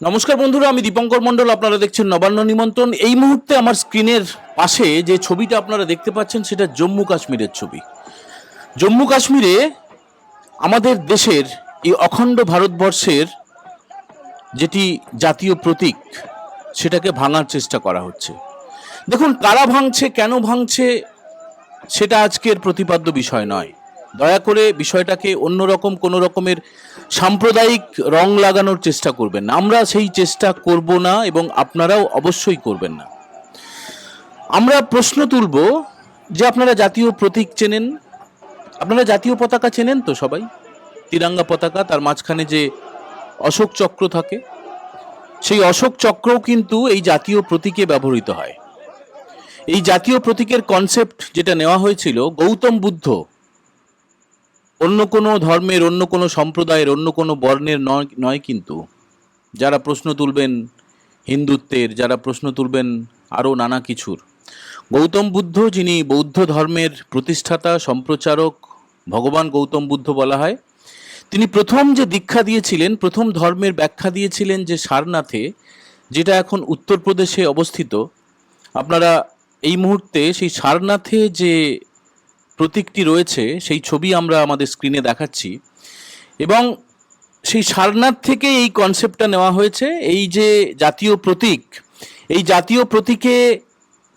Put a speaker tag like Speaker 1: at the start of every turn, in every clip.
Speaker 1: নমস্কার বন্ধুরা, আমি দীপঙ্কর মণ্ডল, আপনারা দেখছেন নবান্ন নিমন্ত্রণ। এই মুহূর্তে আমার স্ক্রিনের পাশে যে ছবিটা আপনারা দেখতে পাচ্ছেন, সেটা জম্মু কাশ্মীরের ছবি। জম্মু কাশ্মীরে আমাদের দেশের এই অখণ্ড ভারতবর্ষের যেটি জাতীয় প্রতীক, সেটাকে ভাঙার চেষ্টা করা হচ্ছে। দেখুন, কারা ভাঙছে, কেন ভাঙছে, সেটা আজকের প্রতিপাদ্য বিষয় নয়। দয়া করে বিষয়টাকে অন্যরকম, কোনো রকমের সাম্প্রদায়িক রং লাগানোর চেষ্টা করবেন না। আমরা সেই চেষ্টা করব না এবং আপনারাও অবশ্যই করবেন না। আমরা প্রশ্ন তুলব যে আপনারা জাতীয় প্রতীক চেনেন? আপনারা জাতীয় পতাকা চেনেন তো সবাই? তিরাঙ্গা পতাকা, তার মাঝখানে যে অশোক চক্র থাকে। সেই অশোক চক্রও কিন্তু এই জাতীয় প্রতীকে ব্যবহৃত হয়। এই জাতীয় প্রতীকের কনসেপ্ট যেটা নেওয়া হয়েছিল, গৌতম বুদ্ধ অন্য কোনো ধর্মের, অন্য কোনো সম্প্রদায়ের, অন্য কোনো বর্ণের নয় নয় কিন্তু। যারা প্রশ্ন তুলবেন হিন্দুত্বের, যারা প্রশ্ন তুলবেন আরও নানা কিছুর। গৌতম বুদ্ধ, যিনি বৌদ্ধ ধর্মের প্রতিষ্ঠাতা, সম্প্রচারক, ভগবান গৌতম বুদ্ধ বলা হয়, তিনি প্রথম যে দীক্ষা দিয়েছিলেন, প্রথম ধর্মের ব্যাখ্যা দিয়েছিলেন যে সারনাথে, যেটা এখন উত্তরপ্রদেশে অবস্থিত, আপনারা এই মুহূর্তে সেই সারনাথে যে প্রতীকটি রয়েছে, সেই ছবি আমরা আমাদের স্ক্রিনে দেখাচ্ছি। এবং সেই সারনাথ থেকে এই কনসেপ্টটা নেওয়া হয়েছে, এই যে জাতীয় প্রতীক, এই জাতীয় প্রতীকে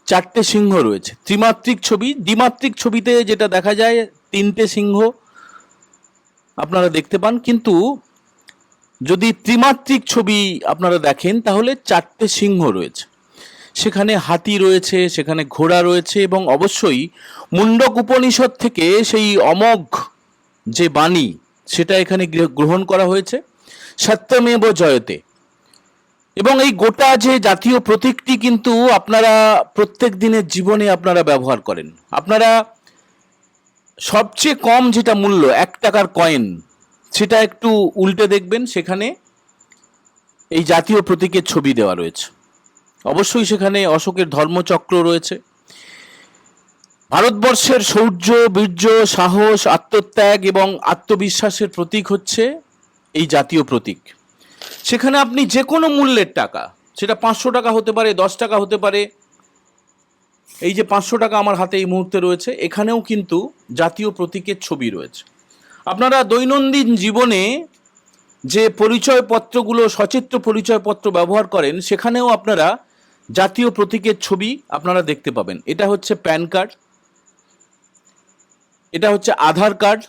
Speaker 1: চারটে সিংহ রয়েছে। ত্রিমাত্রিক ছবি, দ্বিমাত্রিক ছবিতে যেটা দেখা যায়, তিনটে সিংহ আপনারা দেখতে পান, কিন্তু যদি ত্রিমাত্রিক ছবি আপনারা দেখেন, তাহলে চারটে সিংহ রয়েছে। সেখানে হাতি রয়েছে, সেখানে ঘোড়া রয়েছে এবং অবশ্যই মুন্ডক উপনিষদ থেকে সেই অমোঘ যে বাণী, সেটা এখানে গ্রহণ করা হয়েছে, সত্যমেব জয়তে। এবং এই গোটা যে জাতীয় প্রতীকটি কিন্তু আপনারা প্রত্যেক দিনের জীবনে আপনারা ব্যবহার করেন। আপনারা সবচেয়ে কম যেটা মূল্য, এক টাকার কয়েন, সেটা একটু উল্টে দেখবেন, সেখানে এই জাতীয় প্রতীকের ছবি দেওয়া রয়েছে। অবশ্যই সেখানে অশোকের ধর্মচক্র রয়েছে। ভারতবর্ষের শৌর্য বীর্য, সাহস, আত্মত্যাগ এবং আত্মবিশ্বাসের প্রতীক হচ্ছে এই জাতীয় প্রতীক। সেখানে আপনি যে কোনো মূল্যের টাকা, সেটা পাঁচশো টাকা হতে পারে, দশ টাকা হতে পারে, এই যে পাঁচশো টাকা আমার হাতে এই মুহূর্তে রয়েছে, এখানেও কিন্তু জাতীয় প্রতীকের ছবি রয়েছে। আপনারা দৈনন্দিন জীবনে যে পরিচয়পত্রগুলো, সচিত্র পরিচয়পত্র ব্যবহার করেন, সেখানেও আপনারা জাতীয় প্রতীকের ছবি আপনারা দেখতে পাবেন। এটা হচ্ছে প্যান কার্ড, এটা হচ্ছে আধার কার্ড,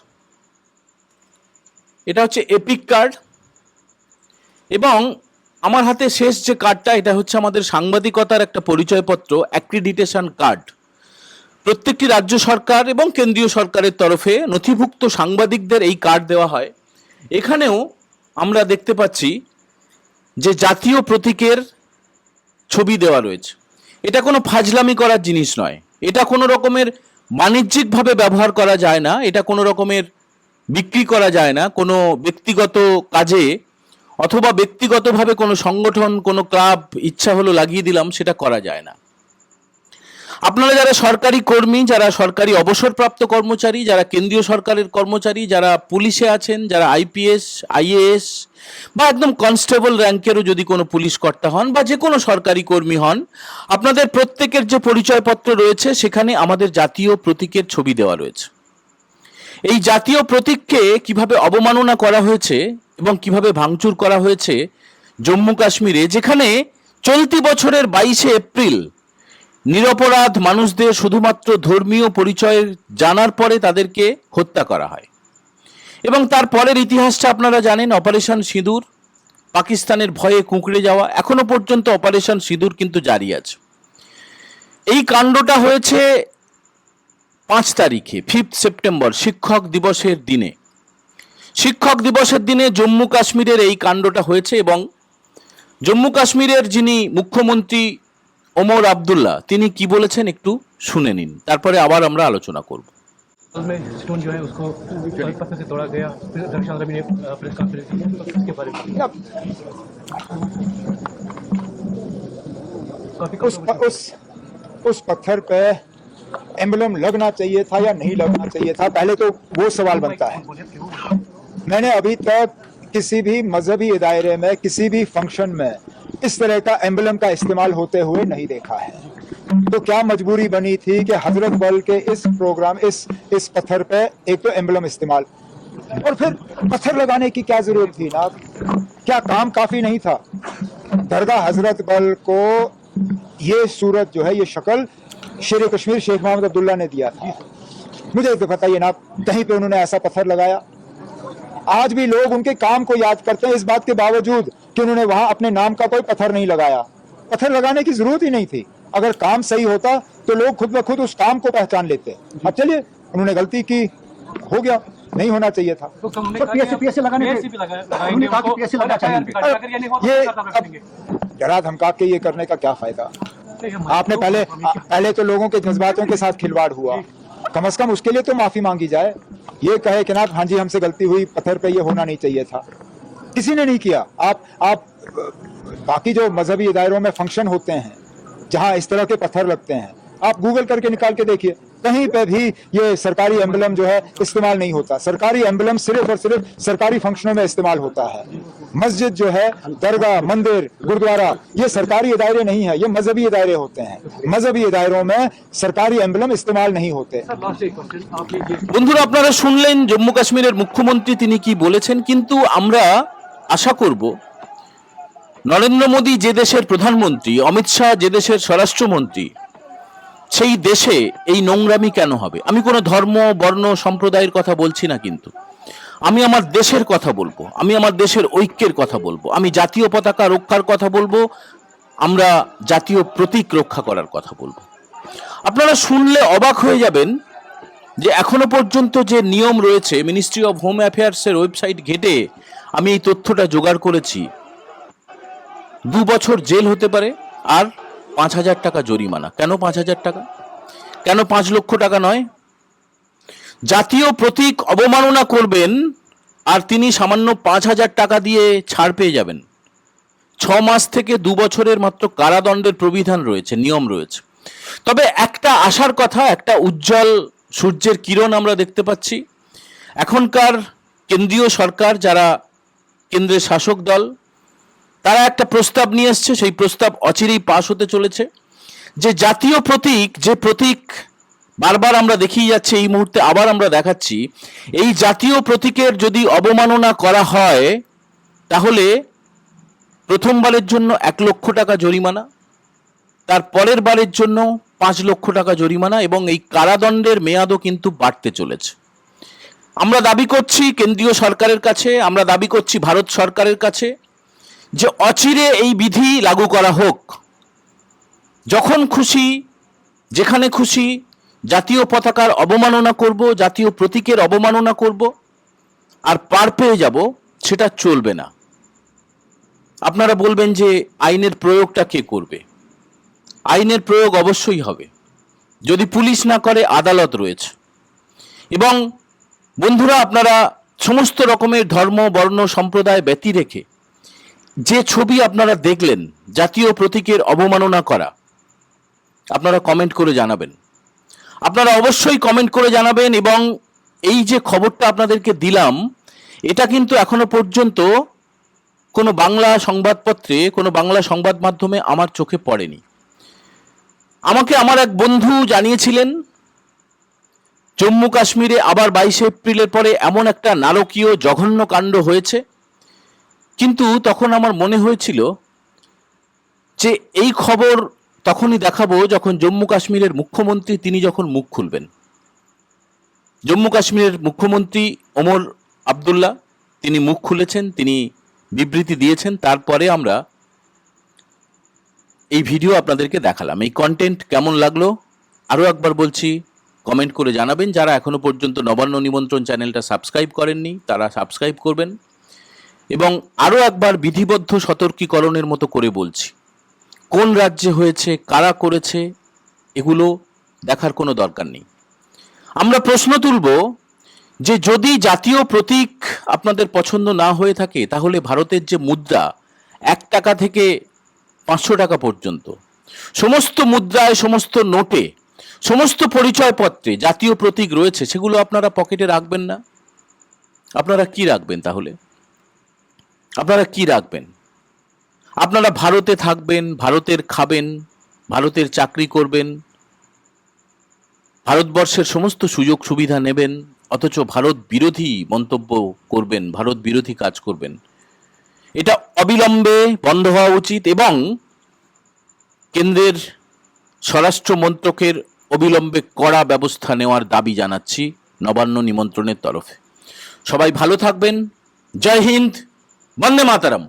Speaker 1: এটা হচ্ছে এপিক কার্ড এবং আমার হাতে শেষ যে কার্ডটা, এটা হচ্ছে আমাদের সাংবাদিকতার একটা পরিচয়পত্র, অ্যাক্রিডিটেশন কার্ড। প্রত্যেকটি রাজ্য সরকার এবং কেন্দ্রীয় সরকারের তরফে নথিভুক্ত সাংবাদিকদের এই কার্ড দেওয়া হয়। এখানেও আমরা দেখতে পাচ্ছি যে জাতীয় প্রতীকের ছবি দেওয়া রয়েছে। এটা কোনো ফাজলামি করার জিনিস নয়। এটা কোনো রকমের বাণিজ্যিকভাবে ব্যবহার করা যায় না। এটা কোনো রকমের বিক্রি করা যায় না। কোনো ব্যক্তিগত কাজে অথবা ব্যক্তিগতভাবে কোনো সংগঠন, কোনো ক্লাব ইচ্ছা হলো লাগিয়ে দিলাম, সেটা করা যায় না। আপনারা যারা সরকারি কর্মী, যারা সরকারি অবসরপ্রাপ্ত কর্মচারী, যারা কেন্দ্রীয় সরকারের কর্মচারী, যারা পুলিশে আছেন, যারা আইপিএস, আইএএস, বা একদম কনস্টেবল র্যাঙ্কেরও যদি কোনো পুলিশ কর্তা হন, বা যে কোনো সরকারি কর্মী হন, আপনাদের প্রত্যেকের যে পরিচয়পত্র রয়েছে, সেখানে আমাদের জাতীয় প্রতীকের ছবি দেওয়া রয়েছে। এই জাতীয় প্রতীককে কীভাবে অবমাননা করা হয়েছে এবং কীভাবে ভাঙচুর করা হয়েছে জম্মু কাশ্মীরে, যেখানে চলতি বছরের বাইশে এপ্রিল নিরপরাধ মানুষদের শুধুমাত্র ধর্মীয় পরিচয় জানার পরে তাদেরকে হত্যা করা হয়। এবং তার পরের ইতিহাসটা আপনারা জানেন, অপারেশন সিঁদুর, পাকিস্তানের ভয়ে কুঁকড়ে যাওয়া, এখনও পর্যন্ত অপারেশন সিঁদুর কিন্তু জারি আছে। এই কাণ্ডটা হয়েছে পাঁচ তারিখে, ফিফথ সেপ্টেম্বর, শিক্ষক দিবসের দিনে। শিক্ষক দিবসের দিনে জম্মু কাশ্মীরের এই কাণ্ডটা হয়েছে এবং জম্মু কাশ্মীরের যিনি মুখ্যমন্ত্রী ওমর আবদুল্লাহ তিনি কি বলেছেন একটু শুনে নিন তারপরে আবার আমরা আলোচনা করব
Speaker 2: हाल में स्टोन जो है उसको पत्थर से तोड़ा गया फिर दर्शन रवि ने प्रेस कॉन्फ्रेंस की तो इसके बारे में काफी
Speaker 3: उस उस उस पत्थर पे एम्बलम लगना चाहिए था या नहीं लगना चाहिए था पहले तो वो सवाल बनता है मैंने अभी तक किसी भी मजहबी दायरे में किसी भी फंक्शन में इस तरह का एम्बलम का इस्तेमाल होते हुए नहीं देखा है। तो क्या मजबूरी बनी थी कि हज़रत बल के इस प्रोग्राम, इस इस पत्थर पे एक तो एम्बलम इस्तेमाल। और फिर पत्थर लगाने की क्या ज़रूरत थी ना? क्या काम काफ़ी नहीं था? दरगाह हज़रत बल को ये सूरत जो है, ये शक्ल शेर कश्मीर शेख मोहम्मद अब्दुल्ला ने दिया था। मुझे तो बताइए ना, कहीं पे उन्होंने ऐसा पत्थर लगाया? आज भी लोग उनके काम को याद करते हैं इस बात के बावजूद कि उन्होंने वहाँ अपने नाम का कोई पत्थर नहीं लगाया। पत्थर लगाने की ज़रूरत ही नहीं थी। अगर काम सही होता तो लोग खुद ब खुद उस काम को पहचान लेते। अब चलिए उन्होंने गलती की हो गया। नहीं होना चाहिए था।
Speaker 2: तो
Speaker 4: तो
Speaker 2: अगर ये।
Speaker 3: डरा धमका के ये करने का क्या फ़ायदा? आपने पहले पहले तो लोगों के जज्बातों के साथ खिलवाड़ हुआ। कम से कम उसके लिए तो माफ़ी मांगी जाए। ये कहे कि ना हाँ जी, हमसे गलती हुई, पत्थर पे ये होना नहीं चाहिए था। किसी ने नहीं किया। आप आप, बाकी जो मजहबी इदारों में फ़ंक्शन होते हैं, जहाँ इस तरह के पत्थर लगते हैं, आप गूगल करके निकाल के देखिए। कहीं पे भी ये सरकारी एम्बलम जो है इस्तेमाल नहीं होता सरकारी एम्बलम सिर्फ और सिर्फ सरकारी फंक्शनों में इस्तेमाल होता है मस्जिद जो है दरगाह मंदिर गुरुद्वारा ये सरकारी दायरे नहीं है ये मजहबी दायरे होते हैं मजहबी दायरों में सरकारी एम्बलम इस्तेमाल नहीं होते
Speaker 2: सर लास्ट एक क्वेश्चन आप ये
Speaker 1: বন্ধুরা আপনারা শুনলেন জম্মু কাশ্মীরের মুখ্যমন্ত্রী তিনি কি বলেছেন কিন্তু আমরা আশা করব নরেন্দ্র মোদী যে দেশের প্রধানমন্ত্রী অমিত শাহ যে দেশের স্বরাষ্ট্রমন্ত্রী সেই দেশে এই নোংরামি কেন হবে? আমি কোনো ধর্ম, বর্ণ, সম্প্রদায়ের কথা বলছি না কিন্তু। আমি আমার দেশের কথা বলব। আমি আমার দেশের ঐক্যের কথা বলব। আমি জাতীয় পতাকা রক্ষার কথা বলব। আমরা জাতীয় প্রতীক রক্ষা করার কথা বলব। আপনারা শুনলে অবাক হয়ে যাবেন যে এখনও পর্যন্ত যে নিয়ম রয়েছে মিনিস্ট্রি অফ হোম অ্যাফেয়ার্সের ওয়েবসাইট ঘেটে আমি এই তথ্যটা জোগাড় করেছি। দু বছর জেল হতে পারে, আর পাঁচ হাজার টাকা জরিমানা। কেন পাঁচ হাজার টাকা? কেন পাঁচ লক্ষ টাকা নয়? জাতীয় প্রতীক অবমাননা করবেন আর তিনি সামান্য পাঁচ হাজার টাকা দিয়ে ছাড় পেয়ে যাবেন। ছ মাস থেকে দু বছরের মাত্র কারাদণ্ডের প্রবিধান রয়েছে, নিয়ম রয়েছে। তবে একটা আশার কথা, একটা উজ্জ্বল সূর্যের কিরণ আমরা দেখতে পাচ্ছি। এখনকার কেন্দ্রীয় সরকার, যারা কেন্দ্রের শাসক দল তারা একটা প্রস্তাব নিয়ে এসছে, সেই প্রস্তাব অচিরেই পাশ হতে চলেছে। যে জাতীয় প্রতীক, যে প্রতীক বারবার আমরা দেখিয়ে যাচ্ছি, এই মুহূর্তে আবার আমরা দেখাচ্ছি, এই জাতীয় প্রতীকের যদি অবমাননা করা হয়, তাহলে প্রথমবারের জন্য এক লক্ষ টাকা জরিমানা, তার পরের বারের জন্য পাঁচ লক্ষ টাকা জরিমানা এবং এই কারাদণ্ডের মেয়াদও কিন্তু বাড়তে চলেছে। আমরা দাবি করছি কেন্দ্রীয় সরকারের কাছে, আমরা দাবি করছি ভারত সরকারের কাছে যে অচিরে এই বিধি লাগু করা হোক। যখন খুশি, যেখানে খুশি, জাতীয় পতাকার অবমাননা করব, জাতীয় প্রতীকের অবমাননা করব, আর পার পেয়ে যাব, সেটা চলবে না। আপনারা বলবেন যে আইনের প্রয়োগটা কে করবে? আইনের প্রয়োগ অবশ্যই হবে। যদি পুলিশ না করে, আদালত রয়েছে। এবং বন্ধুরা, আপনারা সমস্ত রকমের ধর্ম, বর্ণ, সম্প্রদায় ব্যতি রেখে যে ছবি আপনারা দেখলেন, জাতীয় প্রতীকের অবমাননা করা, আপনারা কমেন্ট করে জানাবেন। আপনারা অবশ্যই কমেন্ট করে জানাবেন এবং এই যে খবরটা আপনাদেরকে দিলাম, এটা কিন্তু এখনও পর্যন্ত কোনো বাংলা সংবাদপত্রে, কোনো বাংলা সংবাদ মাধ্যমে আমার চোখে পড়েনি। আমাকে আমার এক বন্ধু জানিয়েছিলেন, জম্মু কাশ্মীরে আবার বাইশে এপ্রিলের পরে এমন একটা নারকীয় জঘন্য কাণ্ড হয়েছে। কিন্তু তখন আমার মনে হয়েছিল যে এই খবর তখনই দেখাবো যখন জম্মু কাশ্মীরের মুখ্যমন্ত্রী, তিনি যখন মুখ খুলবেন। জম্মু কাশ্মীরের মুখ্যমন্ত্রী ওমর আবদুল্লাহ, তিনি মুখ খুলেছেন, তিনি বিবৃতি দিয়েছেন, তারপরে আমরা এই ভিডিও আপনাদেরকে দেখালাম। এই কন্টেন্ট কেমন লাগল? আরও একবার বলছি কমেন্ট করে জানাবেন। যারা এখনও পর্যন্ত নবান্ন নিমন্ত্রণ চ্যানেলটা সাবস্ক্রাইব করেননি, তারা সাবস্ক্রাইব করবেন। এবং আরও একবার বিধিবদ্ধ সতর্কীকরণের মতো করে বলছি, কোন রাজ্যে হয়েছে, কারা করেছে, এগুলো দেখার কোনো দরকার নেই। আমরা প্রশ্ন তুলব যে যদি জাতীয় প্রতীক আপনাদের পছন্দ না হয়ে থাকে, তাহলে ভারতের যে মুদ্রা এক টাকা থেকে পাঁচশো টাকা পর্যন্ত, সমস্ত মুদ্রায়, সমস্ত নোটে, সমস্ত পরিচয়পত্রে জাতীয় প্রতীক রয়েছে, সেগুলো আপনারা পকেটে রাখবেন না? আপনারা কি রাখবেন তাহলে? আপনারা কি রাখবেন? আপনারা ভারতে থাকবেন, ভারতের খাবেন, ভারতের চাকরি করবেন, ভারতবর্ষের সমস্ত সুযোগ সুবিধা নেবেন, অথচ ভারত বিরোধী মন্তব্য করবেন, ভারত বিরোধী কাজ করবেন। এটা অবিলম্বে বন্ধ হওয়া উচিত এবং কেন্দ্রের স্বরাষ্ট্র মন্ত্রকের অবিলম্বে কড়া ব্যবস্থা নেওয়ার দাবি জানাচ্ছি নবান্ন নিমন্ত্রণের তরফে। সবাই ভালো থাকবেন। জয় হিন্দ। वंदे मातरम।